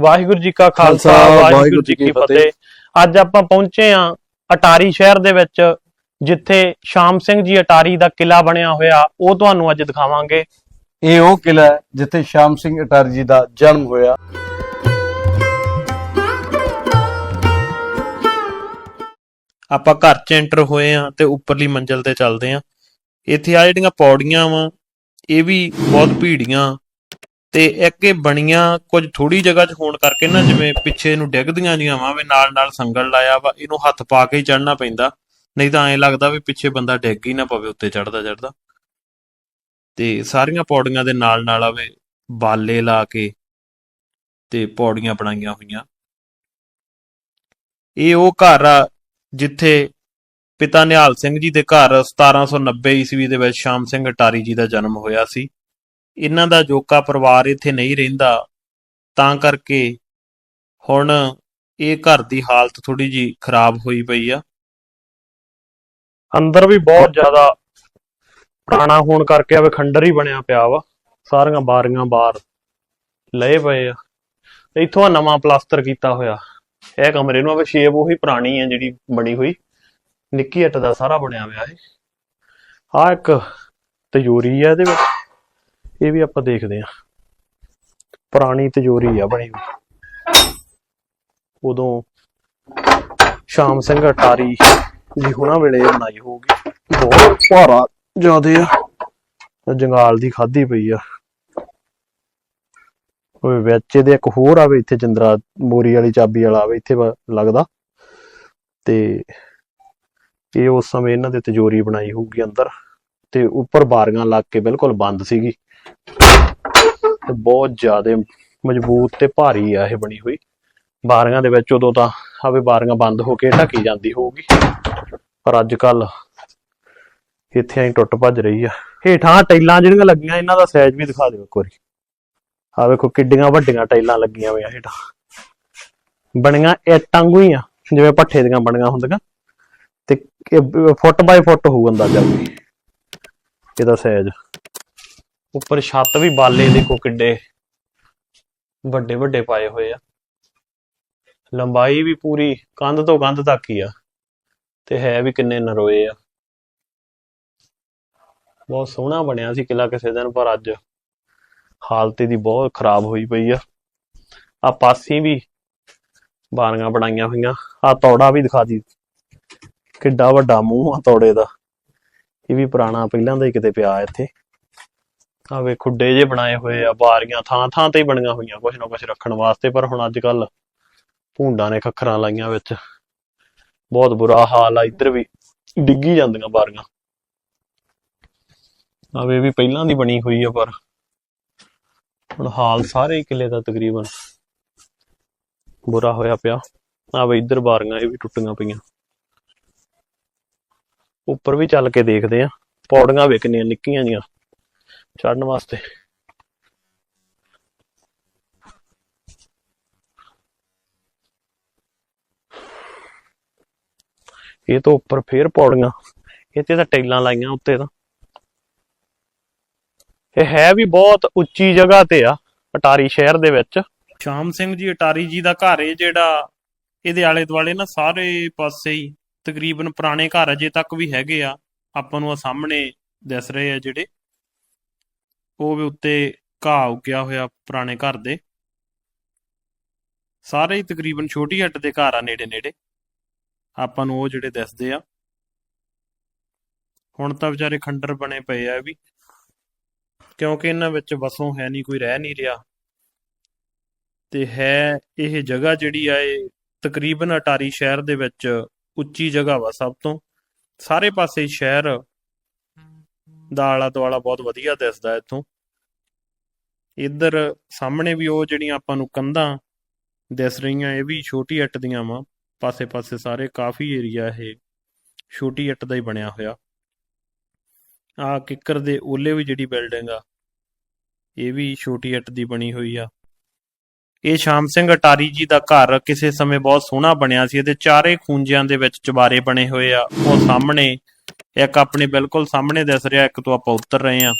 ਵਾਹਿਗੁਰੂ ਜੀ ਕਾ ਖਾਲਸਾ ਵਾਹਿਗੁਰੂ ਜੀ ਕੀ ਫਤਿਹ। ਅੱਜ ਆਪਾਂ ਪਹੁੰਚੇ ਆਂ ਅਟਾਰੀ ਸ਼ਹਿਰ ਦੇ ਵਿੱਚ ਜਿੱਥੇ ਸ਼ਾਮ ਸਿੰਘ ਜੀ ਅਟਾਰੀ ਦਾ ਕਿਲਾ ਬਣਿਆ ਹੋਇਆ। ਉਹ ਤੁਹਾਨੂੰ ਅੱਜ ਦਿਖਾਵਾਂਗੇ। ਇਹ ਉਹ ਕਿਲਾ ਹੈ ਜਿੱਥੇ ਸ਼ਾਮ ਸਿੰਘ ਅਟਾਰੀ ਜੀ ਦਾ ਜਨਮ ਹੋਇਆ। ਆਪਾਂ ਘਰ 'ਚ ਐਂਟਰ ਹੋਏ ਆਂ ਤੇ ਉੱਪਰਲੀ ਮੰਜ਼ਲ ਤੇ ਚੱਲਦੇ ਆਂ ਇੱਥੇ ਆ ਜਿਹੜੀਆਂ ਪੌੜੀਆਂ ਵਾ ਇਹ ਵੀ ਬਹੁਤ ਭੀੜੀਆਂ। ਤੇ ਇੱਕ ਇਹ ਬਣੀਆਂ ਕੁਝ ਥੋੜੀ ਜਗ੍ਹਾ 'ਚ ਹੋਣ ਕਰਕੇ ਨਾ ਜਿਵੇਂ ਪਿੱਛੇ ਨੂੰ ਡਿੱਗਦੀਆਂ ਜੀਆਂ ਵਾ ਨਾਲ ਨਾਲ ਸੰਗਲ ਲਾਇਆ ਵਾ, ਇਹਨੂੰ ਹੱਥ ਪਾ ਕੇ ਹੀ ਚੜਨਾ ਪੈਂਦਾ। ਨਹੀਂ ਤਾਂ ਐਂ ਲੱਗਦਾ ਵੀ ਪਿੱਛੇ ਬੰਦਾ ਡਿੱਗ ਹੀ ਨਾ ਪਵੇ ਉੱਤੇ ਚੜਦਾ ਚੜਦਾ ਤੇ ਸਾਰੀਆਂ ਪੌੜੀਆਂ ਦੇ ਨਾਲ ਨਾਲ ਆਵੇ ਬਾਲੇ ਲਾ ਕੇ ਤੇ ਪੌੜੀਆਂ ਬਣਾਈਆਂ ਹੋਈਆਂ। ਇਹ ਉਹ ਘਰ ਆ ਜਿੱਥੇ ਪਿਤਾ ਨਿਹਾਲ ਸਿੰਘ ਜੀ ਦੇ ਘਰ 1790 ਈਸਵੀ ਦੇ ਵਿੱਚ ਸ਼ਾਮ ਸਿੰਘ ਅਟਾਰੀ ਜੀ ਦਾ ਜਨਮ ਹੋਇਆ ਸੀ। ਇਹਨਾਂ ਦਾ ਜੋਕਾ ਪਰਿਵਾਰ ਇੱਥੇ ਨਹੀਂ ਰਹਿੰਦਾ, ਤਾਂ ਕਰਕੇ ਹੁਣ ਇਹ ਘਰ ਦੀ ਹਾਲਤ ਥੋੜੀ ਜੀ ਖਰਾਬ ਹੋਈ ਪਈ ਆ। ਅੰਦਰ ਵੀ ਬਹੁਤ ਜ਼ਿਆਦਾ ਪੁਰਾਣਾ ਹੋਣ ਕਰਕੇ ਆਵੇ ਖੰਡਰ ਹੀ ਬਣਿਆ ਪਿਆ ਵਾ। ਸਾਰੀਆਂ ਬਾਰੀਆਂ ਬਾਹਰ ਲਏ ਪਏ ਆ। ਇੱਥੋਂ ਆ ਨਵਾਂ ਪਲਾਸਟਰ ਕੀਤਾ ਹੋਇਆ। ਇਹ ਕਮਰੇ ਨੂੰ ਆਵੇ ਸ਼ੇਪ ਉਹੀ ਪੁਰਾਣੀ ਹੈ ਜਿਹੜੀ ਬਣੀ ਹੋਈ। ਨਿੱਕੀ ਹੱਟ ਦਾ ਸਾਰਾ ਬਣਿਆ ਹੋਇਆ ਇਹ। ਆ ਇੱਕ ਤਜੋਰੀ ਆ ਇਹਦੇ ਵਿੱਚ। ਇਹ ਵੀ ਆਪਾਂ ਦੇਖਦੇ ਹਾਂ। ਪੁਰਾਣੀ ਤਜੋਰੀ ਆ ਬਣੀ ਉਦੋਂ ਸ਼ਾਮ ਸਿੰਘ ਅਟਾਰੀ ਜੀ ਹੁਣਾਂ ਵੇਲੇ ਬਣਾਈ ਹੋਊਗੀ। ਬਹੁਤ ਭਾਰਾ ਜ਼ਿਆਦੇ ਆ। ਜੰਗਾਲ ਦੀ ਖਾਦੀ ਪਈ ਆ। ਉਹ ਵਿੱਚ ਇਹਦੇ ਇੱਕ ਹੋਰ ਆਵੇ, ਇੱਥੇ ਜਿੰਦਰਾ ਮੋਰੀ ਵਾਲੀ ਚਾਬੀ ਵਾਲਾ ਆਵੇ, ਇੱਥੇ ਲੱਗਦਾ। ਤੇ ਇਹ ਉਸ ਸਮੇਂ ਇਹਨਾਂ ਦੇ ਤਜੋਰੀ ਬਣਾਈ ਹੋਊਗੀ ਅੰਦਰ। ਤੇ ਉੱਪਰ ਬਾਰੀਆਂ ਲੱਗ ਕੇ ਬਿਲਕੁਲ ਬੰਦ ਸੀਗੀ। ਤੇ ਬਹੁਤ ਜ਼ਿਆਦਾ ਮਜ਼ਬੂਤ ਤੇ ਭਾਰੀ ਆ ਇਹ ਬਣੀ ਹੋਈ। ਬਾਰੀਆਂ ਦੇ ਵਿੱਚ ਉਦੋਂ ਤਾਂ ਆਵੇ ਬਾਰੀਆਂ ਬੰਦ ਹੋ ਕੇ ਢੱਕੀ ਜਾਂਦੀ ਹੋਊਗੀ। ਪਰ ਅੱਜ ਕੱਲ ਇੱਥੇ ਐਂ ਟੁੱਟ ਭੱਜ ਰਹੀ ਆ। ਹੇਠਾਂ ਟਾਈਲਾਂ ਜਿਹੜੀਆਂ ਲੱਗੀਆਂ, ਇਹਨਾਂ ਦਾ ਸਾਈਜ਼ ਵੀ ਦਿਖਾ ਦਿਓ ਇੱਕ ਵਾਰੀ। ਆ ਵੇਖੋ ਕਿੱਡੀਆਂ ਵੱਡੀਆਂ ਟਾਈਲਾਂ ਲੱਗੀਆਂ ਹੋਈਆਂ ਹੇਠਾਂ। ਬਣੀਆਂ ਇੱਟਾਂ ਵਾਂਗੂ ਜਿਵੇਂ ਪੱਠੇ ਦੀਆਂ ਬਣੀਆਂ ਹੁੰਦੀਆਂ। ਤੇ ਫੁੱਟ ਬਾਈ ਫੁੱਟ ਹੋਊ ਅੰਦਾਜ਼ਾ ਵੀ। ਇਹਦਾ ਸਾਈਜ਼ ਉੱਪਰ ਛੱਤ ਵੀ ਬਾਲੇ ਦੇਖੋ ਕਿੱਡੇ ਵੱਡੇ ਵੱਡੇ ਪਾਏ ਹੋਏ ਆ। ਲੰਬਾਈ ਵੀ ਪੂਰੀ ਕੰਧ ਤੋਂ ਕੰਧ ਤੱਕ ਹੀ ਆ ਤੇ ਹੈ ਵੀ ਕਿੰਨੇ ਨਰੋਏ ਆ। ਬਹੁਤ ਸੋਹਣਾ ਬਣਿਆ ਸੀ ਕਿਲਾ ਕਿਸੇ ਦਿਨ, ਪਰ ਅੱਜ ਹਾਲਤ ਇਹਦੀ ਬਹੁਤ ਖਰਾਬ ਹੋਈ ਪਈ ਆ। ਆ ਪਾਸੀ ਵੀ ਬਾਰੀਆਂ ਬਣਾਈਆਂ ਹੋਈਆਂ ਆ ਤੌੜਾ ਵੀ ਦਿਖਾ ਦੀ। ਕਿੱਡਾ ਵੱਡਾ ਮੂੰਹ ਆ ਤੌੜੇ ਦਾ। ਇਹ ਵੀ ਪੁਰਾਣਾ ਪਹਿਲਾਂ ਦਾ ਹੀ ਕਿਤੇ ਪਿਆ ਇੱਥੇ। ਆ ਵੇ ਖੁੱਡੇ ਜੇ ਬਣਾਏ ਹੋਏ ਆ ਬਾਰੀਆਂ ਥਾਂ ਥਾਂ ਤੇ ਹੀ ਬਣੀਆਂ ਹੋਈਆਂ, ਕੁਛ ਨਾ ਕੁਛ ਰੱਖਣ ਵਾਸਤੇ, ਪਰ ਹੁਣ ਅੱਜ ਕੱਲ ਭੂੰਡਾਂ ਨੇ ਖੱਖਰਾਂ ਲਾਈਆਂ ਵਿੱਚ। ਬਹੁਤ ਬੁਰਾ ਹਾਲ ਆ, ਇੱਧਰ ਵੀ ਡਿੱਗੀ ਜਾਂਦੀਆਂ ਬਾਰੀਆਂ ਆਵੇ ਵੀ ਪਹਿਲਾਂ ਦੀ ਬਣੀ ਹੋਈ ਆ, ਪਰ ਹੁਣ ਹਾਲ ਸਾਰੇ ਹੀ ਕਿਲੇ ਦਾ ਤਕਰੀਬਨ ਬੁਰਾ ਹੋਇਆ ਪਿਆ। ਆ ਵੇ ਇੱਧਰ ਬਾਰੀਆਂ ਇਹ ਵੀ ਟੁੱਟੀਆਂ ਪਈਆਂ। ਉੱਪਰ ਵੀ ਚੱਲ ਕੇ ਦੇਖਦੇ ਆ, ਪੌੜੀਆਂ ਵੇਖਣੀਆਂ ਨਿੱਕੀਆਂ ਜੀਆਂ ਚੜਨ ਵਾਸਤੇ। ਇਹ ਤੋਂ ਉੱਪਰ ਫੇਰ ਪੌੜੀਆਂ। ਇੱਥੇ ਤਾਂ ਟੈਲਾਂ ਲਾਈਆਂ ਉੱਤੇ ਤਾਂ। ਇਹ ਹੈ ਵੀ ਬਹੁਤ ਉੱਚੀ ਜਗ੍ਹਾ ਤੇ ਆ, ਅਟਾਰੀ ਸ਼ਹਿਰ ਦੇ ਵਿੱਚ। ਸ਼ਾਮ ਸਿੰਘ ਜੀ, ਅਟਾਰੀ ਜੀ ਦਾ ਘਰ ਏ ਜਿਹੜਾ ਇਹਦੇ ਆਲੇ ਦੁਆਲੇ ਨਾ ਸਾਰੇ ਪਾਸੇ ਹੀ ਤਕਰੀਬਨ ਪੁਰਾਣੇ ਘਰ ਅਜੇ ਤੱਕ ਵੀ ਹੈਗੇ ਆ। ਆਪਾਂ ਨੂੰ ਆ ਸਾਹਮਣੇ ਦਿਸ ਰਹੇ ਆ ਜਿਹੜੇ। ਉਹ ਵੀ ਉੱਤੇ ਘਾਹ ਉੱਗਿਆ ਹੋਇਆ ਪੁਰਾਣੇ ਘਰ ਦੇ। ਸਾਰੇ ਹੀ ਤਕਰੀਬਨ ਛੋਟੀ ਹੱਟ ਦੇ ਘਰ ਆ ਨੇੜੇ ਨੇੜੇ। ਆਪਾਂ ਨੂੰ ਉਹ ਜਿਹੜੇ ਦਿਸਦੇ ਆ। ਹੁਣ ਤਾਂ ਵਿਚਾਰੇ ਖੰਡਰ ਬਣੇ ਪਏ ਆ ਵੀ। ਕਿਉਂਕਿ ਇਹਨਾਂ ਵਿੱਚ ਵਸੋਂ ਹੈ ਨਹੀਂ, ਕੋਈ ਰਹਿ ਨਹੀਂ ਰਿਹਾ। ਤੇ ਹੈ ਇਹ ਜਗ੍ਹਾ ਜਿਹੜੀ ਆ, ਇਹ ਤਕਰੀਬਨ ਅਟਾਰੀ ਸ਼ਹਿਰ ਦੇ ਵਿੱਚ ਉੱਚੀ ਜਗ੍ਹਾ ਵਾ ਸਭ ਤੋਂ। ਸਾਰੇ ਪਾਸੇ ਸ਼ਹਿਰ ਦਾ ਆਲਾ ਦੁਆਲਾ ਬਹੁਤ ਵਧੀਆ ਦਿਸਦਾ ਇੱਥੋਂ। ਇੱਧਰ ਸਾਹਮਣੇ ਵੀ ਉਹ ਜਿਹੜੀਆਂ ਆਪਾਂ ਨੂੰ ਕੰਧਾਂ ਦਿਸ ਰਹੀਆਂ, ਇਹ ਵੀ ਛੋਟੀ ਅੱਟ ਦੀਆਂ ਵਾ, ਪਾਸੇ-ਪਾਸੇ ਸਾਰੇ ਕਾਫੀ ਏਰੀਆ ਇਹ ਛੋਟੀ ਅੱਟ ਦਾ ਹੀ ਬਣਿਆ ਹੋਇਆ। ਆ ਕਿੱਕਰ ਦੇ ਓਲੇ ਵੀ ਜਿਹੜੀ ਬਿਲਡਿੰਗ ਆ, ਇਹ ਵੀ ਛੋਟੀ ਅੱਟ ਦੀ ਬਣੀ ਹੋਈ ਆ। ਇਹ ਸ਼ਾਮ ਸਿੰਘ ਅਟਾਰੀ ਜੀ ਦਾ ਘਰ ਕਿਸੇ ਸਮੇਂ ਬਹੁਤ ਸੋਹਣਾ ਬਣਿਆ ਸੀ, ਇਹਦੇ ਚਾਰੇ ਖੂੰਜਿਆਂ ਦੇ ਵਿੱਚ ਚੁਬਾਰੇ ਬਣੇ ਹੋਏ ਆ। ਉਹ ਸਾਹਮਣੇ, ਇੱਕ ਆਪਣੇ ਬਿਲਕੁਲ ਸਾਹਮਣੇ ਦਿਸ ਰਿਹਾ, ਇੱਕ ਤੋਂ ਆਪਾਂ ਉੱਤਰ ਰਹੇ ਆ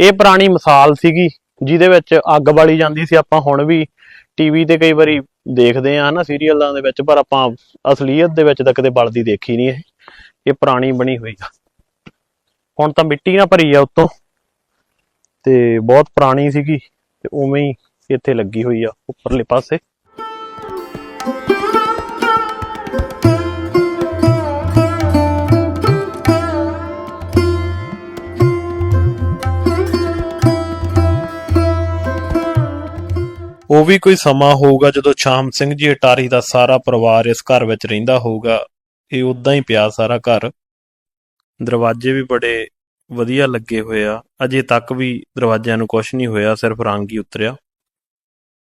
ਇਹ ਪੁਰਾਣੀ ਮਿਸਾਲ ਸੀਗੀ, ਜਿਹਦੇ ਵਿੱਚ ਅੱਗ ਬਾਲੀ ਜਾਂਦੀ ਸੀ। ਆਪਾਂ ਹੁਣ ਵੀ ਟੀਵੀ ਤੇ ਕਈ ਵਾਰੀ ਦੇਖਦੇ ਆ ਹਨਾ ਸੀਰੀਅਲਾਂ ਦੇ ਵਿੱਚ, ਪਰ ਆਪਾਂ ਅਸਲੀਅਤ ਦੇ ਵਿੱਚ ਤਾਂ ਕਦੇ ਬਲਦੀ ਦੇਖੀ ਨਹੀਂ ਇਹ। ਇਹ ਪੁਰਾਣੀ ਬਣੀ ਹੋਈ ਆ। ਹੁਣ ਤਾਂ ਮਿੱਟੀ ਨਾਲ ਭਰੀ ਆ ਉੱਤੋਂ। ਤੇ ਬਹੁਤ ਪੁਰਾਣੀ ਸੀਗੀ, ਤੇ ਉਵੇਂ ਹੀ ਇੱਥੇ ਲੱਗੀ ਹੋਈ ਆ, ਉੱਪਰਲੇ ਪਾਸੇ। ਉਹ ਵੀ ਕੋਈ ਸਮਾਂ ਹੋਊਗਾ ਜਦੋਂ ਸ਼ਾਮ ਸਿੰਘ ਜੀ ਅਟਾਰੀ ਦਾ ਸਾਰਾ ਪਰਿਵਾਰ ਇਸ ਘਰ ਵਿੱਚ ਰਹਿੰਦਾ ਹੋਊਗਾ। ਇਹ ਉਦਾਂ ਹੀ ਪਿਆ ਸਾਰਾ ਘਰ। ਦਰਵਾਜ਼ੇ ਵੀ ਬੜੇ ਵਧੀਆ ਲੱਗੇ ਹੋਏ ਆ। ਅਜੇ ਤੱਕ ਵੀ ਦਰਵਾਜ਼ਿਆਂ ਨੂੰ ਕੁਝ ਨਹੀਂ ਹੋਇਆ, ਸਿਰਫ ਰੰਗ ਹੀ ਉਤਰਿਆ।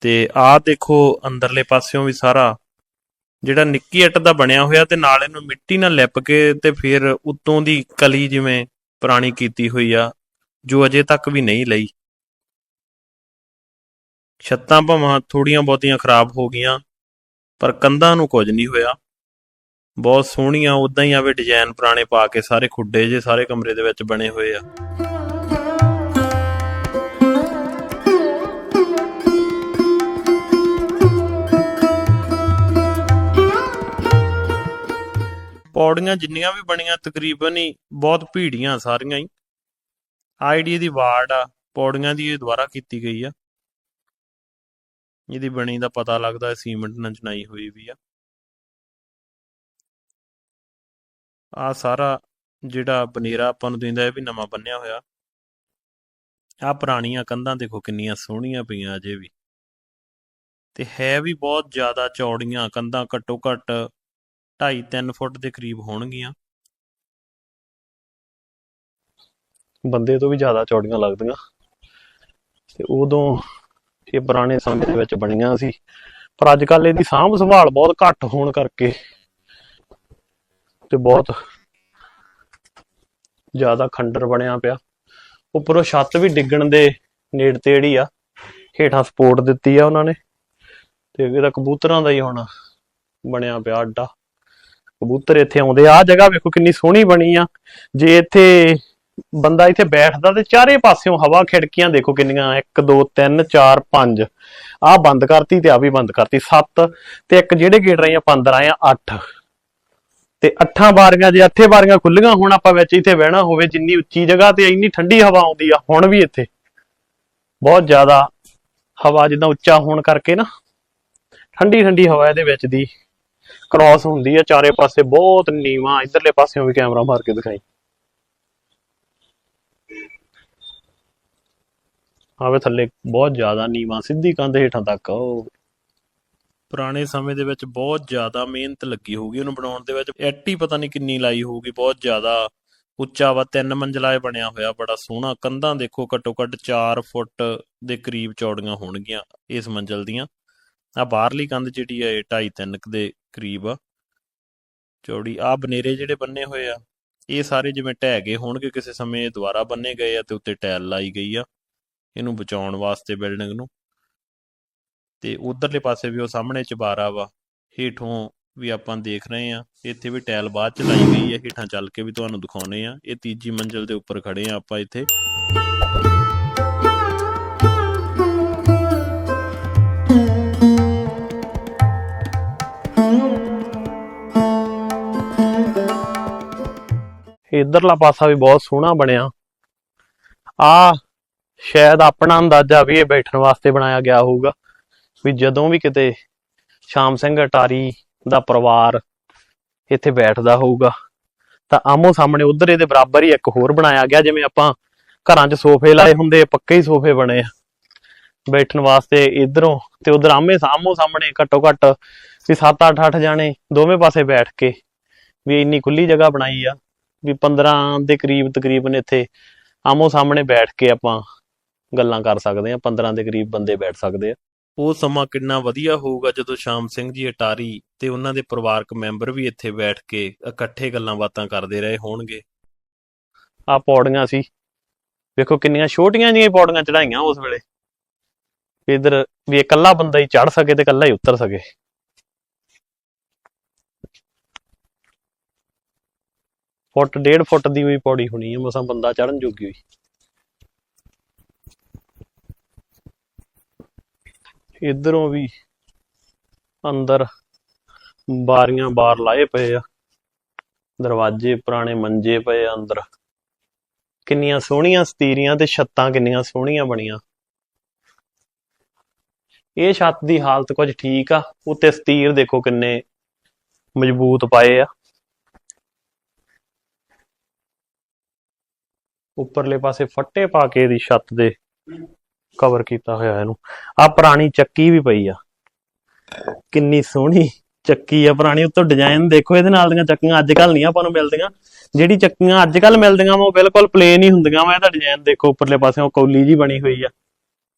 ਤੇ ਆਹ ਦੇਖੋ ਅੰਦਰਲੇ ਪਾਸਿਓਂ ਵੀ ਸਾਰਾ। ਜਿਹੜਾ ਨਿੱਕੀ ਇੱਟ ਦਾ ਬਣਿਆ ਹੋਇਆ ਤੇ ਨਾਲ ਇਹਨੂੰ ਮਿੱਟੀ ਨਾਲ ਲਿਪ ਕੇ ਤੇ ਫਿਰ ਉੱਤੋਂ ਦੀ ਕਲੀ ਜਿਵੇਂ ਪੁਰਾਣੀ ਕੀਤੀ ਹੋਈ ਆ, ਜੋ ਅਜੇ ਤੱਕ ਵੀ ਨਹੀਂ ਲਈ। ਛੱਤਾਂ ਭਾਵੇਂ ਥੋੜੀਆਂ ਬਹੁਤੀਆਂ ਖਰਾਬ ਹੋ ਗਈਆਂ, ਪਰ ਕੰਧਾਂ ਨੂੰ ਕੁਝ ਨਹੀਂ ਹੋਇਆ। ਬਹੁਤ ਸੋਹਣੀਆਂ ਉਦਾਂ ਹੀ ਆਵੇ ਡਿਜ਼ਾਈਨ ਪੁਰਾਣੇ ਪਾ ਕੇ ਸਾਰੇ ਖੁੱਡੇ ਜੇ ਸਾਰੇ ਕਮਰੇ ਦੇ ਵਿੱਚ ਬਣੇ ਹੋਏ ਆ। ਪੌੜੀਆਂ ਜਿੰਨੀਆਂ ਵੀ ਬਣੀਆਂ ਤਕਰੀਬਨ ਹੀ ਬਹੁਤ ਭੀੜੀਆਂ ਸਾਰੀਆਂ ਹੀ। ਆਈਡੀ ਦੀ ਵਾਰਡ ਆ, ਪੌੜੀਆਂ ਦੀ ਇਹ ਦੁਬਾਰਾ ਕੀਤੀ ਗਈ ਆ। ਇਹਦੀ ਬਣੀ ਦਾ ਪਤਾ ਲੱਗਦਾ ਸੀਮੈਂਟ ਨਾਲ ਚਨਾਈ ਹੋਈ ਵੀ ਆ। ਆ ਸਾਰਾ ਜਿਹੜਾ ਬਨੇਰਾ ਆਪਾਂ ਨੂੰ ਦਿੰਦਾ ਇਹ ਵੀ ਨਵਾਂ ਬੰਨਿਆ ਹੋਇਆ। ਆ ਪੁਰਾਣੀਆਂ ਕੰਧਾਂ ਦੇਖੋ ਕਿੰਨੀਆਂ ਸੋਹਣੀਆਂ ਪਈਆਂ ਅਜੇ ਵੀ। ਤੇ ਹੈ ਵੀ ਬਹੁਤ ਜ਼ਿਆਦਾ ਚੌੜੀਆਂ, ਕੰਧਾਂ ਘੱਟੋ ਘੱਟ 2.5 3 ਫੁੱਟ ਦੇ ਕਰੀਬ ਹੋਣਗੀਆਂ। ਬੰਦੇ ਤੋਂ ਵੀ ਜ਼ਿਆਦਾ ਚੌੜੀਆਂ ਲੱਗਦੀਆਂ। ਤੇ ਉਦੋਂ ਇਹ ਪੁਰਾਣੇ ਸਮੇਂ ਦੇ ਵਿੱਚ ਬਣੀਆਂ ਸੀ। ਪਰ ਅੱਜ ਕੱਲ ਇਹਦੀ ਸਾਂਭ ਸੰਭਾਲ ਬਹੁਤ ਘੱਟ ਹੋਣ ਕਰਕੇ ਤੇ ਬਹੁਤ ਜ਼ਿਆਦਾ ਖੰਡਰ ਬਣਿਆ ਪਿਆ। ਉੱਪਰੋਂ ਛੱਤ ਵੀ ਡਿੱਗਣ ਦੇ ਨੇੜ ਤੇ ਜਿਹੜੀ ਆ। ਹੇਠਾਂ ਸਪੋਰਟ ਦਿੱਤੀ ਆ ਉਹਨਾਂ ਨੇ ਤੇ ਇਹਦਾ ਕਬੂਤਰਾਂ ਦਾ ਹੀ ਹੁਣ ਬਣਿਆ ਪਿਆ ਅੱਡਾ। ਕਬੂਤਰ ਇੱਥੇ ਆਉਂਦੇ ਆ। ਆਹ ਜਗ੍ਹਾ ਵੇਖੋ ਕਿੰਨੀ ਸੋਹਣੀ ਬਣੀ ਆ। ਜੇ ਇੱਥੇ ਬੰਦਾ ਇੱਥੇ ਬੈਠਦਾ ਤੇ ਚਾਰੇ ਪਾਸਿਓਂ ਹਵਾ ਖਿੜਕੀਆਂ ਦੇਖੋ ਕਿੰਨੀਆਂ 1 2 3 4 5 ਆਹ ਬੰਦ ਕਰਤੀ ਤੇ ਆ ਵੀ ਬੰਦ ਕਰਤੀ 7 ਤੇ ਇੱਕ ਜਿਹੜੇ ਗੇਟ ਰਾਹੀਂ ਆਪਾਂ ਅੰਦਰ ਆਏ ਆ 8 ਤੇ ਅੱਠਾਂ ਬਾਰੀਆਂ ਜੇ ਅੱਠੇ ਬਾਰੀਆਂ ਖੁੱਲੀਆਂ ਹੋਣ, ਆਪਾਂ ਵਿੱਚ ਇੱਥੇ ਬਹਿਣਾ ਹੋਵੇ, ਜਿੰਨੀ ਉੱਚੀ ਜਗ੍ਹਾ ਤੇ ਇੰਨੀ ਠੰਡੀ ਹਵਾ ਆਉਂਦੀ ਆ, ਹੁਣ ਵੀ ਇੱਥੇ। ਬਹੁਤ ਜ਼ਿਆਦਾ ਹਵਾ ਜਿੱਦਾਂ ਉੱਚਾ ਹੋਣ ਕਰਕੇ ਨਾ ਠੰਡੀ ਠੰਡੀ ਹਵਾ ਇਹਦੇ ਵਿੱਚ ਦੀ। ਕ੍ਰਾਸ ਹੁੰਦੀ ਆ ਚਾਰੇ ਪਾਸੇ, ਬਹੁਤ ਨੀਵਾਂ, ਇਧਰਲੇ ਪਾਸਿਓਂ ਵੀ ਕੈਮਰਾ ਮਾਰ ਕੇ ਦਿਖਾਈ। ਆਵੇ ਥੱਲੇ ਬਹੁਤ ਜ਼ਿਆਦਾ ਨੀਵਾਂ, ਸਿੱਧੀ ਕੰਧ ਹੇਠਾਂ ਤੱਕ ਉਹ। ਪੁਰਾਣੇ ਸਮੇਂ ਦੇ ਵਿੱਚ ਬਹੁਤ ਜ਼ਿਆਦਾ ਮਿਹਨਤ ਲੱਗੀ ਹੋਊਗੀ ਉਹਨੂੰ ਬਣਾਉਣ ਦੇ ਵਿੱਚ। ਐਟੀ ਪਤਾ ਨਹੀਂ ਕਿੰਨੀ ਲਾਈ ਹੋਊਗੀ, ਬਹੁਤ ਜ਼ਿਆਦਾ ਉੱਚਾ ਵਾ, ਤਿੰਨ ਮੰਜ਼ਲਾ ਬਣਿਆ ਹੋਇਆ, ਬੜਾ ਸੋਹਣਾ। ਕੰਧਾਂ ਦੇਖੋ ਘੱਟੋ ਘੱਟ 4 ਫੁੱਟ ਦੇ ਕਰੀਬ ਚੌੜੀਆਂ ਹੋਣਗੀਆਂ ਇਸ ਮੰਜ਼ਲ ਦੀਆਂ। ਆ ਬਾਹਰਲੀ ਕੰਧ ਜਿਹੜੀ ਹੈ ਇਹ 2.5 3 ਦੇ ਕਰੀਬ ਆ। ਚੌੜੀ ਆ ਬਨੇਰੇ ਜਿਹੜੇ ਬੰਨੇ ਹੋਏ ਆ, ਇਹ ਸਾਰੇ ਜਿਵੇਂ ਢਹਿ ਗਏ ਹੋਣਗੇ, ਕਿਸੇ ਸਮੇਂ ਦੁਬਾਰਾ ਬੰਨੇ ਗਏ ਆ ਤੇ ਉੱਤੇ ਟਾਇਲ ਲਾਈ ਗਈ ਆ। ਇਹਨੂੰ ਬਚਾਉਣ ਵਾਸਤੇ ਬਿਲਡਿੰਗ ਨੂੰ। ਤੇ ਉਧਰਲੇ ਪਾਸੇ ਵੀ ਉਹ ਸਾਹਮਣੇ ਚਬਾਰਾ ਵਾ, ਹੇਠੋਂ ਵੀ ਆਪਾਂ ਦੇਖ ਰਹੇ ਆ ਇੱਥੇ ਵੀ ਟਾਇਲ ਬਾਅਦ ਚ ਲਾਈ ਗਈ ਹੈ, ਹੇਠਾਂ ਚੱਲ ਕੇ ਵੀ ਤੁਹਾਨੂੰ ਦਿਖਾਉਨੇ ਆ ਇਹ ਤੀਜੀ ਮੰਜ਼ਲ ਦੇ ਉੱਪਰ ਖੜੇ ਆ ਆਪਾਂ ਇੱਥੇ। ਇਧਰਲਾ ਪਾਸਾ ਵੀ ਬਹੁਤ ਸੋਹਣਾ ਬਣਿਆ। ਆ ਸ਼ਾਇਦ ਆਪਣਾ ਅੰਦਾਜ਼ਾ ਵੀ ਇਹ ਬੈਠਣ ਵਾਸਤੇ ਬਣਾਇਆ ਗਿਆ ਹੋਊਗਾ ਵੀ ਜਦੋਂ ਵੀ ਕਿਤੇ ਸ਼ਾਮ ਸਿੰਘ ਅਟਾਰੀ ਦਾ ਪਰਿਵਾਰ ਇੱਥੇ ਬੈਠਦਾ ਹੋਊਗਾ, ਤਾਂ ਆਮੋ ਸਾਹਮਣੇ ਉਧਰ ਇਹਦੇ ਬਰਾਬਰ ਹੀ ਇੱਕ ਹੋਰ ਬਣਾਇਆ ਗਿਆ, ਜਿਵੇਂ ਆਪਾਂ ਘਰਾਂ 'ਚ ਸੋਫੇ ਲਾਏ ਹੁੰਦੇ ਪੱਕੇ ਹੀ ਸੋਫੇ ਬਣੇ ਆ। ਬੈਠਣ ਵਾਸਤੇ ਇਧਰੋਂ ਤੇ ਉਧਰ ਆਮੇ ਸਾਹਮੋ ਸਾਹਮਣੇ ਘੱਟੋ ਘੱਟ ਵੀ 7-8 8 ਜਾਣੇ ਦੋਵੇਂ ਪਾਸੇ ਬੈਠ ਕੇ ਵੀ ਇੰਨੀ ਖੁੱਲੀ ਜਗ੍ਹਾ ਬਣਾਈ ਆ, ਵੀ 15 ਦੇ ਕਰੀਬ ਤਕਰੀਬਨ ਇੱਥੇ ਆਮੋ ਸਾਹਮਣੇ ਬੈਠ ਕੇ ਆਪਾਂ ਗੱਲਾਂ ਕਰ ਸਕਦੇ ਆ 15 ਦੇ ਕਰੀਬ ਬੰਦੇ ਬੈਠ ਸਕਦੇ ਆ। ਉਹ ਸਮਾਂ ਕਿੰਨਾ ਵਧੀਆ ਹੋਊਗਾ ਜਦੋਂ ਸ਼ਾਮ ਸਿੰਘ ਜੀ ਅਟਾਰੀ ਤੇ ਉਹਨਾਂ ਦੇ ਪਰਿਵਾਰਕ ਮੈਂਬਰ ਵੀ ਇੱਥੇ ਬੈਠ ਕੇ ਇਕੱਠੇ ਗੱਲਾਂ ਬਾਤਾਂ ਕਰਦੇ ਰਹੇ ਹੋਣਗੇ। ਆ ਪੌੜੀਆਂ ਸੀ। ਵੇਖੋ ਕਿੰਨੀਆਂ ਛੋਟੀਆਂ ਜਿਹੀਆਂ ਪੌੜੀਆਂ ਚੜਾਈਆਂ ਉਸ ਵੇਲੇ। ਇਧਰ ਵੀ ਇਕੱਲਾ ਬੰਦਾ ਹੀ ਚੜ ਸਕੇ ਤੇ ਇਕੱਲਾ ਹੀ ਉਤਰ ਸਕੇ। ਫੁੱਟ ਡੇਢ ਫੁੱਟ ਦੀ ਵੀ ਪੌੜੀ ਹੋਣੀ ਹੈ ਮਸਾਂ ਬੰਦਾ ਚੜਨ ਜੋਗੀ ਹੋਈ। ਇਧਰੋਂ ਵੀ ਅੰਦਰ ਬਾਰੀਆਂ ਬਾਰ ਲਾਏ ਪਏ ਆ। ਦਰਵਾਜ਼ੇ ਪੁਰਾਣੇ ਮੰਜੇ ਪਏ ਆ ਅੰਦਰ। ਕਿੰਨੀਆਂ ਸੋਹਣੀਆਂ ਸਤੀਰੀਆਂ ਤੇ ਛੱਤਾਂ ਕਿੰਨੀਆਂ ਸੋਹਣੀਆਂ ਬਣੀਆਂ। ਇਹ ਛੱਤ ਦੀ ਹਾਲਤ ਕੁਝ ਠੀਕ ਆ। ਉੱਤੇ ਸਤੀਰ ਦੇਖੋ ਕਿੰਨੇ ਮਜ਼ਬੂਤ ਪਾਏ ਆ। ਉੱਪਰਲੇ ਪਾਸੇ ਫੱਟੇ ਪਾ ਕੇ ਇਹਦੀ ਛੱਤ ਦੇ। ਕਵਰ ਕੀਤਾ ਹੋਇਆ ਇਹਨੂੰ। ਆ ਪੁਰਾਣੀ ਚੱਕੀ ਵੀ ਪਈ ਆ। ਕਿੰਨੀ ਸੋਹਣੀ ਚੱਕੀ ਆ ਪੁਰਾਣੀ। ਉੱਤੋਂ ਡਿਜ਼ਾਈਨ ਦੇਖੋ, ਇਹਦੇ ਨਾਲ ਦੀਆਂ ਚੱਕੀਆਂ ਅੱਜ ਕੱਲ ਨਹੀਂ ਆਪਾਂ ਨੂੰ ਮਿਲਦੀਆਂ। ਜਿਹੜੀ ਚੱਕੀਆਂ ਅੱਜ ਕੱਲ ਮਿਲਦੀਆਂ ਵਾ, ਉਹ ਬਿਲਕੁਲ ਪਲੇਨ ਹੀ ਹੁੰਦੀਆਂ ਵਾ। ਇਹਦਾ ਡਿਜ਼ਾਈਨ ਦੇਖੋ, ਉੱਪਰਲੇ ਪਾਸੇ ਉਹ ਕੌਲੀ ਜੀ ਬਣੀ ਹੋਈ ਆ।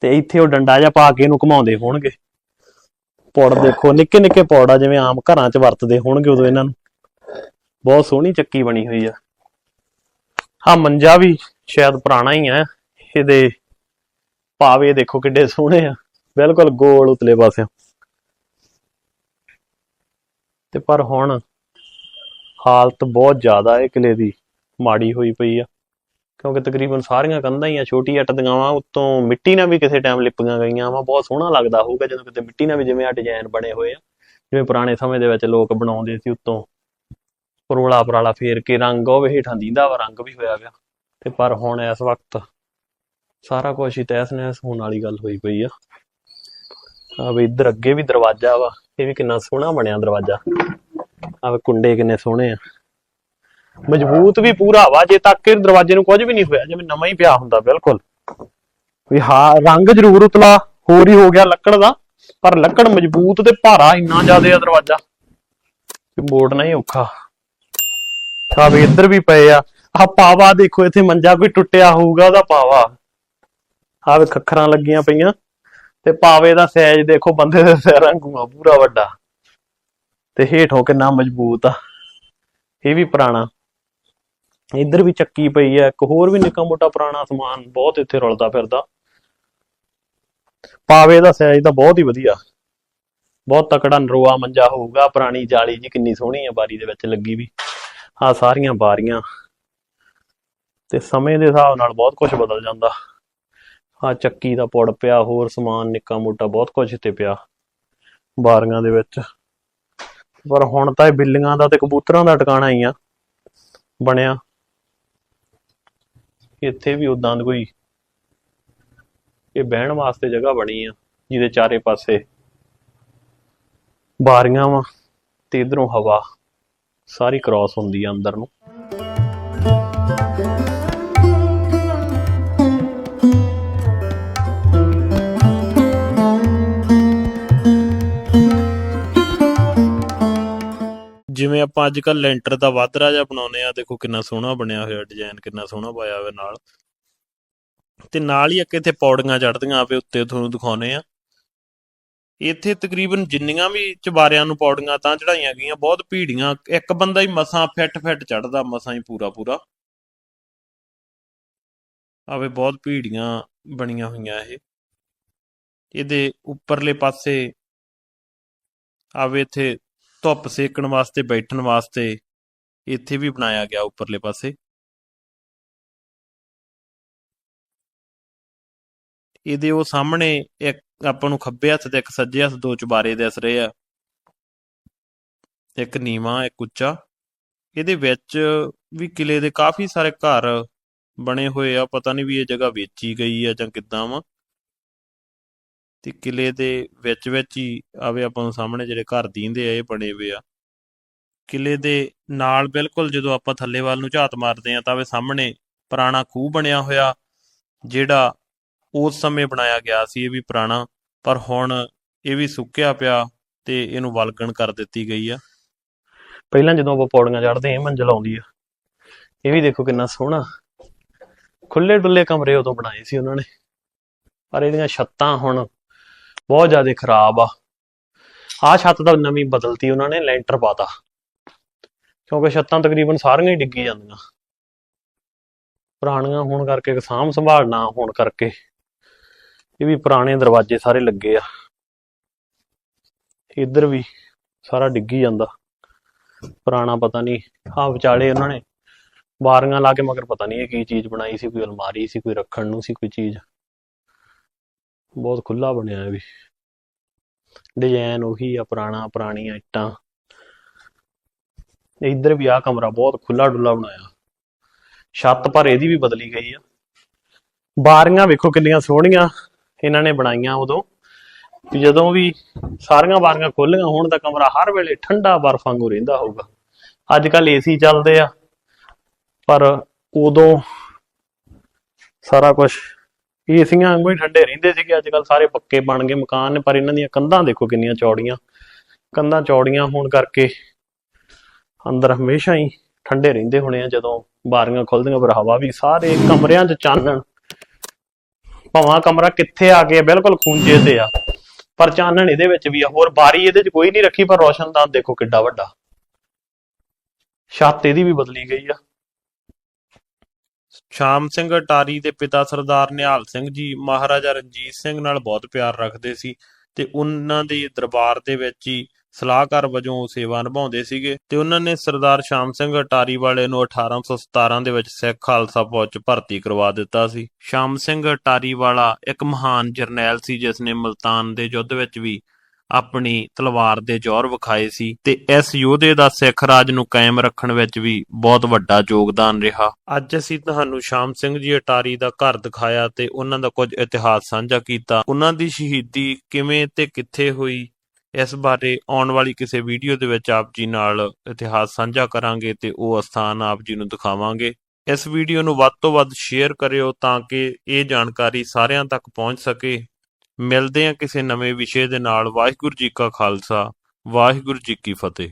ਤੇ ਇੱਥੇ ਉਹ ਡੰਡਾ ਜਿਹਾ ਪਾ ਕੇ ਇਹਨੂੰ ਘੁਮਾਉਂਦੇ ਹੋਣਗੇ। ਪੌੜ ਦੇਖੋ, ਨਿੱਕੇ ਨਿੱਕੇ ਪੌੜ ਆ, ਜਿਵੇਂ ਆਮ ਘਰਾਂ 'ਚ ਵਰਤਦੇ ਹੋਣਗੇ ਉਦੋਂ ਇਹਨਾਂ ਨੂੰ। ਬਹੁਤ ਸੋਹਣੀ ਚੱਕੀ ਬਣੀ ਹੋਈ ਆ। ਹਾਂ ਮੰਜਾ ਵੀ ਸ਼ਾਇਦ ਪੁਰਾਣਾ ਹੀ ਆ। ਇਹਦੇ ਪਾਵੇ, ਦੇਖੋ ਕਿੱਡੇ ਸੋਹਣੇ ਆ। ਬਿਲਕੁਲ ਗੋਲ ਉਤਲੇ ਪਾਸਿਓਂ। ਤੇ ਪਰ ਹੁਣ ਹਾਲਤ ਬਹੁਤ ਜ਼ਿਆਦਾ ਹੈ ਕਿਲੇ ਦੀ। ਮਾੜੀ ਹੋਈ ਪਈ ਆ। ਕਿਉਂਕਿ ਤਕਰੀਬਨ ਸਾਰੀਆਂ ਕੰਧਾਂ ਹੀ ਆ, ਛੋਟੀ ਅੱਟ ਦੀਆਂ ਉੱਤੋਂ ਮਿੱਟੀ ਨਾਲ ਵੀ ਕਿਸੇ ਟਾਈਮ ਲਿਪੀਆਂ ਗਈਆਂ ਵਾ। ਬਹੁਤ ਸੋਹਣਾ ਲੱਗਦਾ ਹੋਊਗਾ ਜਦੋਂ ਕਿਤੇ ਮਿੱਟੀ ਨਾਲ ਵੀ ਜਿਵੇਂ ਆ ਡਿਜ਼ਾਈਨ ਬਣੇ ਹੋਏ ਆ। ਜਿਵੇਂ ਪੁਰਾਣੇ ਸਮੇਂ ਦੇ ਵਿੱਚ ਲੋਕ ਬਣਾਉਂਦੇ ਸੀ ਉੱਤੋਂ। ਪਰੋਲਾ ਪਰਾਲਾ ਫੇਰ ਕੇ ਰੰਗ ਉਹ ਹੇਠਾਂ ਦੀਂਦਾ ਵਾ, ਰੰਗ ਵੀ ਹੋਇਆ ਗਿਆ ਤੇ ਪਰ ਹੁਣ ਇਸ ਵਕਤ ਸਾਰਾ ਕੁਝ ਹੀ ਤਹਿਸ ਨਹਿਸ ਹੋਣ ਵਾਲੀ ਗੱਲ ਹੋਈ ਪਈ ਆ। ਆ ਵੀ ਇੱਧਰ ਅੱਗੇ ਵੀ ਦਰਵਾਜ਼ਾ ਵਾ, ਇਹ ਵੀ ਕਿੰਨਾ ਸੋਹਣਾ ਬਣਿਆ ਦਰਵਾਜ਼ਾ। ਆ ਵੇ ਕੁੰਡੇ ਕਿੰਨੇ ਸੋਹਣੇ ਆ। ਮਜ਼ਬੂਤ ਵੀ ਪੂਰਾ ਵਾ ਜੇ ਤੱਕ ਇਹ ਦਰਵਾਜ਼ੇ ਨੂੰ ਕੁਝ ਵੀ ਨਹੀਂ ਹੋਇਆ, ਜਿਵੇਂ ਨਵਾਂ ਹੀ ਪਿਆ ਹੁੰਦਾ ਬਿਲਕੁਲ। ਵੀ ਹਾਂ, ਰੰਗ ਜ਼ਰੂਰ ਉਤਲਾ, ਹੋਰ ਹੀ ਹੋ ਗਿਆ ਲੱਕੜ ਦਾ, ਪਰ ਲੱਕੜ ਮਜ਼ਬੂਤ ਤੇ ਭਾਰਾ ਇੰਨਾ ਜ਼ਿਆਦਾ ਆ ਦਰਵਾਜ਼ਾ। ਕਿ ਮੋੜਨਾ ਹੀ ਔਖਾ। ਆ ਵੀ ਇੱਧਰ ਵੀ ਪਏ ਆ। ਆ ਪਾਵਾ ਦੇਖੋ, ਇੱਥੇ ਮੰਜਾ ਕੋਈ ਟੁੱਟਿਆ ਹੋਊਗਾ, ਉਹਦਾ ਪਾਵਾ। ਆਹ ਵੇ ਖੱਖਰਾਂ ਲੱਗੀਆਂ ਪਈਆਂ। ਤੇ ਪਾਵੇ ਦਾ ਸਾਈਜ਼ ਦੇਖੋ, ਬੰਦੇ ਦੇ ਸਿਰ ਵਾਂਗੂ ਪੂਰਾ ਵੱਡਾ। ਤੇ ਹੇਠੋਂ ਕਿੰਨਾ ਮਜ਼ਬੂਤ ਆ। ਇਹ ਵੀ ਪੁਰਾਣਾ। ਇੱਧਰ ਵੀ ਚੱਕੀ ਪਈ ਆ। ਇੱਕ ਹੋਰ ਵੀ ਨਿੱਕਾ ਮੋਟਾ ਪੁਰਾਣਾ ਸਮਾਨ ਬਹੁਤ ਇੱਥੇ ਰੁਲਦਾ ਫਿਰਦਾ। ਪਾਵੇ ਦਾ ਸਾਈਜ਼ ਤਾਂ ਬਹੁਤ ਹੀ ਵਧੀਆ। ਬਹੁਤ ਤਕੜਾ ਨਰੋਆ ਮੰਜਾ ਹੋਊਗਾ। ਪੁਰਾਣੀ ਜਾਲੀ ਜੀ ਕਿੰਨੀ ਸੋਹਣੀ ਆ ਬਾਰੀ ਦੇ ਵਿੱਚ ਲੱਗੀ ਵੀ। ਆ ਸਾਰੀਆਂ ਬਾਰੀਆਂ। ਤੇ ਸਮੇਂ ਦੇ ਹਿਸਾਬ ਨਾਲ ਬਹੁਤ ਕੁਝ ਬਦਲ ਜਾਂਦਾ। ਆ ਚੱਕੀ ਦਾ ਪੁੜ ਪਿਆ, ਹੋਰ ਸਮਾਨ ਨਿੱਕਾ ਮੋਟਾ ਬਹੁਤ ਕੁਝ ਇੱਥੇ ਪਿਆ ਬਾਰੀਆਂ ਦੇ ਵਿੱਚ। ਪਰ ਹੁਣ ਤਾਂ ਇਹ ਬਿੱਲੀਆਂ ਦਾ ਤੇ ਕਬੂਤਰਾਂ ਦਾ ਟਿਕਾਣਾ ਹੀ ਆ, ਬਣਿਆ। ਇੱਥੇ ਵੀ ਉਦਾਂ ਦੀ ਕੋਈ ਇਹ ਬਹਿਣ ਵਾਸਤੇ ਜਗ੍ਹਾ ਬਣੀ ਆ, ਜਿਹਦੇ ਚਾਰੇ ਪਾਸੇ ਬਾਰੀਆਂ ਵਾ ਤੇ ਇਧਰੋਂ ਹਵਾ, ਸਾਰੀ ਕ੍ਰਾਸ ਹੁੰਦੀ ਆ ਅੰਦਰ ਨੂੰ। ਜਿਵੇਂ ਆਪਾਂ ਅੱਜ ਕੱਲ ਲੈਂਟਰ ਦਾ ਵਾਧਰਾ ਜਿਹਾ ਬਣਾਉਨੇ ਆ ਦੇਖੋ ਕਿੰਨਾ ਸੋਹਣਾ ਬਣਿਆ ਹੋਇਆ ਡਿਜ਼ਾਈਨ ਕਿੰਨਾ ਸੋਹਣਾ ਪਾਇਆ ਹੋਇਆ ਨਾਲ। ਤੇ ਨਾਲ ਹੀ ਅੱਗੇ ਇੱਥੇ ਪੌੜੀਆਂ ਚੜ੍ਹਦੀਆਂ, ਆਪੇ ਉੱਤੇ ਤੁਹਾਨੂੰ ਦਿਖਾਉਨੇ ਆ ਇੱਥੇ ਤਕਰੀਬਨ ਜਿੰਨੀਆਂ ਵੀ ਚਬਾਰਿਆਂ ਨੂੰ ਪੌੜੀਆਂ ਤਾਂ ਚੜਾਈਆਂ ਗਈਆਂ, ਬਹੁਤ ਭੀੜੀਆਂ। ਇੱਕ ਬੰਦਾ ਹੀ ਮਸਾਂ ਫਿੱਟ ਫਿੱਟ ਚੜਦਾ ਮਸਾਂ ਹੀ ਪੂਰਾ ਪੂਰਾ। ਆਵੇ ਬਹੁਤ ਭੀੜੀਆਂ ਬਣੀਆਂ ਹੋਈਆਂ ਇਹ। ਇਹਦੇ ਉੱਪਰਲੇ ਪਾਸੇ ਆਵੇ ਇੱਥੇ ਧੁੱਪ ਸੇਕਣ ਵਾਸਤੇ, ਬੈਠਣ ਵਾਸਤੇ ਇੱਥੇ ਵੀ ਬਣਾਇਆ ਗਿਆ ਉੱਪਰਲੇ ਪਾਸੇ। ਇਹਦੇ ਉਹ ਸਾਹਮਣੇ ਇੱਕ ਆਪਾਂ ਨੂੰ ਖੱਬੇ ਹੱਥ ਤੇ ਇੱਕ ਸੱਜੇ ਹੱਥ ਦੋ ਚੁਬਾਰੇ ਦਿਸ ਰਹੇ ਆ। ਇੱਕ ਨੀਵਾਂ, ਇੱਕ ਉੱਚਾ। ਇਹਦੇ ਵਿੱਚ ਵੀ ਕਿਲੇ ਦੇ ਕਾਫੀ ਸਾਰੇ ਘਰ ਬਣੇ ਹੋਏ ਆ। ਪਤਾ ਨਹੀਂ ਵੀ ਇਹ ਜਗ੍ਹਾ ਵੇਚੀ ਗਈ ਆ ਜਾਂ ਕਿੱਦਾਂ ਵਾ। ਤੇ ਕਿਲੇ ਦੇ ਵਿੱਚ ਵਿੱਚ ਹੀ ਆਵੇ ਆਪਾਂ ਨੂੰ ਸਾਹਮਣੇ ਜਿਹੜੇ ਘਰ ਦੀਂਦੇ ਆ, ਇਹ ਬਣੇ ਹੋਏ ਆ। ਕਿਲੇ ਦੇ ਨਾਲ ਬਿਲਕੁਲ ਜਦੋਂ ਆਪਾਂ ਥੱਲੇ ਵੱਲ ਨੂੰ ਝਾਤ ਮਾਰਦੇ ਆ, ਤਾਂ ਵੇ ਸਾਹਮਣੇ ਪੁਰਾਣਾ ਖੂਹ ਬਣਿਆ ਹੋਇਆ, ਜਿਹੜਾ ਉਸ ਸਮੇਂ ਬਣਾਇਆ ਗਿਆ ਸੀ, ਇਹ ਵੀ ਪੁਰਾਣਾ, ਪਰ ਹੁਣ ਇਹ ਵੀ ਸੁੱਕਿਆ ਪਿਆ ਤੇ ਇਹਨੂੰ ਵਲਗਣ ਕਰ ਦਿੱਤੀ ਗਈ ਆ। ਪਹਿਲਾਂ ਜਦੋਂ ਆਪਾਂ ਪੌੜੀਆਂ ਚੜ੍ਹਦੇ ਇਹ ਮੰਜ਼ਲ ਆਉਂਦੀ ਆ। ਇਹ ਵੀ ਦੇਖੋ ਕਿੰਨਾ ਸੋਹਣਾ। ਖੁੱਲੇ ਡੁੱਲੇ ਕਮਰੇ ਉਦੋਂ ਬਣਾਏ ਸੀ ਉਹਨਾਂ ਨੇ। ਪਰ ਇਹਦੀਆਂ ਛੱਤਾਂ ਹੁਣ ਬਹੁਤ ਜ਼ਿਆਦਾ ਖਰਾਬ ਆ। ਆਹ ਛੱਤ ਤਾਂ ਨਵੀਂ ਬਦਲਤੀ ਉਹਨਾਂ ਨੇ, ਲੈਂਟਰ ਪਾਤਾ। ਕਿਉਂਕਿ ਛੱਤਾਂ ਤਕਰੀਬਨ ਸਾਰੀਆਂ ਹੀ ਡਿੱਗੀ ਜਾਂਦੀਆਂ। ਪੁਰਾਣੀਆਂ ਹੋਣ ਕਰਕੇ ਸਾਂਭ ਸੰਭਾਲ ਨਾ ਹੋਣ ਕਰਕੇ ਇਹ ਵੀ ਪੁਰਾਣੇ ਦਰਵਾਜ਼ੇ ਸਾਰੇ ਲੱਗੇ ਆ। ਇੱਧਰ ਵੀ ਸਾਰਾ ਡਿੱਗੀ ਜਾਂਦਾ। ਪੁਰਾਣਾ ਪਤਾ ਨਹੀਂ, ਆਹ ਵਿਚਾਲੇ ਉਹਨਾਂ ਨੇ ਬਾਰੀਆਂ ਲਾ ਕੇ, ਮਗਰ ਪਤਾ ਨਹੀਂ ਇਹ ਕੀ ਚੀਜ਼ ਬਣਾਈ ਸੀ, ਕੋਈ ਅਲਮਾਰੀ ਸੀ, ਕੋਈ ਰੱਖਣ ਨੂੰ ਸੀ, ਕੋਈ ਚੀਜ਼। ਬਹੁਤ ਖੁੱਲਾ ਬਣਿਆ ਇਹ ਵੀ। ਡਿਜ਼ਾਈਨ ਉਹੀ ਆ, ਪੁਰਾਣਾ, ਪੁਰਾਣੀਆਂ ਇੱਟਾਂ। ਇੱਧਰ ਵੀ ਆ ਕਮਰਾ ਬਹੁਤ ਖੁੱਲਾ ਡੁੱਲਾ ਬਣਾਇਆ। ਛੱਤ ਪਰ ਇਹਦੀ ਵੀ ਬਦਲੀ ਗਈ ਆ। ਬਾਰੀਆਂ ਵੇਖੋ ਕਿੰਨੀਆਂ ਸੋਹਣੀਆਂ ਇਹਨਾਂ ਨੇ ਬਣਾਈਆਂ ਉਦੋਂ। ਜਦੋਂ ਵੀ ਸਾਰੀਆਂ ਬਾਰੀਆਂ ਖੋਲੀਆਂ, ਹੋਣ ਤਾਂ ਕਮਰਾ ਹਰ ਵੇਲੇ ਠੰਡਾ ਬਰਫ ਵਾਂਗੂ ਰਹਿੰਦਾ ਹੋਊਗਾ। ਅੱਜ ਕੱਲ ਏਸੀ ਚੱਲਦੇ ਆ, ਪਰ ਉਦੋਂ ਸਾਰਾ ਕੁਝ ਏਸੀਆਂ ਵਾਂਗੂ ਹੀ ਠੰਡੇ ਰਹਿੰਦੇ ਸੀਗੇ ਅੱਜ ਕੱਲ ਸਾਰੇ ਪੱਕੇ ਬਣ ਗਏ ਮਕਾਨ ਨੇ, ਪਰ ਇਹਨਾਂ ਦੀਆਂ ਕੰਧਾਂ ਦੇਖੋ ਕਿੰਨੀਆਂ ਚੌੜੀਆਂ। ਕੰਧਾਂ ਚੌੜੀਆਂ ਹੋਣ ਕਰਕੇ ਅੰਦਰ ਹਮੇਸ਼ਾ ਹੀ ਠੰਡੇ ਰਹਿੰਦੇ ਹੋਣੇ ਆ, ਜਦੋਂ ਬਾਰੀਆਂ ਖੁੱਲਦੀਆਂ ਪਰ ਹਵਾ ਵੀ ਸਾਰੇ ਕਮਰਿਆਂ 'ਚ ਚਾਨਣ ਭਾਵਾਂ ਕਮਰਾ ਕਿੱਥੇ ਆ ਗਿਆ, ਬਿਲਕੁਲ ਖੂੰਜੇ ਤੇ ਆ, ਪਰ ਚਾਨਣ ਇਹਦੇ ਵਿੱਚ ਵੀ ਆ। ਹੋਰ ਬਾਰੀ ਇਹਦੇ 'ਚ ਕੋਈ ਨਹੀਂ ਰੱਖੀ, ਪਰ ਰੋਸ਼ਨਦਾਨ ਦੇਖੋ ਕਿੱਡਾ ਵੱਡਾ। ਛੱਤ ਇਹਦੀ ਵੀ ਬਦਲੀ ਗਈ ਆ। ਸ਼ਾਮ ਸਿੰਘ ਅਟਾਰੀ ਦੇ ਪਿਤਾ ਸਰਦਾਰ ਨਿਹਾਲ ਸਿੰਘ ਜੀ ਮਹਾਰਾਜਾ ਰਣਜੀਤ ਸਿੰਘ ਨਾਲ ਬਹੁਤ ਪਿਆਰ ਰੱਖਦੇ ਸੀ ਤੇ ਉਹਨਾਂ ਦੇ ਦਰਬਾਰ ਦੇ ਵਿੱਚ ਹੀ ਸਲਾਹਕਾਰ ਵਜੋਂ ਸੇਵਾ ਨਿਭਾਉਂਦੇ ਸੀਗੇ ਤੇ ਉਹਨਾਂ ਨੇ ਸਰਦਾਰ ਸ਼ਾਮ ਸਿੰਘ ਅਟਾਰੀ ਵਾਲੇ ਨੂੰ 1817 ਦੇ ਵਿੱਚ ਸਿੱਖ ਖਾਲਸਾ ਫੌਜ 'ਚ ਭਰਤੀ ਕਰਵਾ ਦਿੱਤਾ ਸੀ। ਸ਼ਾਮ ਸਿੰਘ ਅਟਾਰੀ ਵਾਲਾ ਇੱਕ ਮਹਾਨ ਜਰਨੈਲ ਸੀ ਜਿਸ ਨੇ ਮਲਤਾਨ ਦੇ ਯੁੱਧ ਵਿੱਚ ਵੀ ਆਪਣੀ ਤਲਵਾਰ ਦੇ ਜ਼ੋਰ ਵਿਖਾਏ ਸੀ ਤੇ ਇਸ ਯੋਧੇ ਦਾ ਸਿੱਖ ਰਾਜ ਨੂੰ ਕਾਇਮ ਰੱਖਣ ਵਿੱਚ ਵੀ ਬਹੁਤ ਵੱਡਾ ਯੋਗਦਾਨ ਰਿਹਾ। ਅੱਜ ਅਸੀਂ ਤੁਹਾਨੂੰ ਸ਼ਾਮ ਸਿੰਘ ਜੀ ਅਟਾਰੀ ਦਾ ਘਰ ਦਿਖਾਇਆ ਤੇ ਉਹਨਾਂ ਦਾ ਕੁਝ ਇਤਿਹਾਸ ਸਾਂਝਾ ਕੀਤਾ। ਉਹਨਾਂ ਦੀ ਸ਼ਹੀਦੀ ਕਿਵੇਂ ਤੇ ਕਿੱਥੇ ਹੋਈ, ਇਸ ਬਾਰੇ ਆਉਣ ਵਾਲੀ ਕਿਸੇ ਵੀਡੀਓ ਦੇ ਵਿੱਚ ਆਪ ਜੀ ਨਾਲ ਇਤਿਹਾਸ ਸਾਂਝਾ ਕਰਾਂਗੇ ਤੇ ਉਹ ਅਸਥਾਨ ਆਪ ਜੀ ਨੂੰ ਦਿਖਾਵਾਂਗੇ। ਇਸ ਵੀਡੀਓ ਨੂੰ ਵੱਧ ਤੋਂ ਵੱਧ ਸ਼ੇਅਰ ਕਰਿਓ ਤਾਂ ਕਿ ਇਹ ਜਾਣਕਾਰੀ ਸਾਰਿਆਂ ਤੱਕ ਪਹੁੰਚ ਸਕੇ। ਮਿਲਦੇ ਹਾਂ ਕਿਸੇ ਨਵੇਂ ਵਿਸ਼ੇ ਦੇ ਨਾਲ। ਵਾਹਿਗੁਰੂ ਜੀ ਕਾ ਖਾਲਸਾ, ਵਾਹਿਗੁਰੂ ਜੀ ਕੀ ਫਤਿਹ।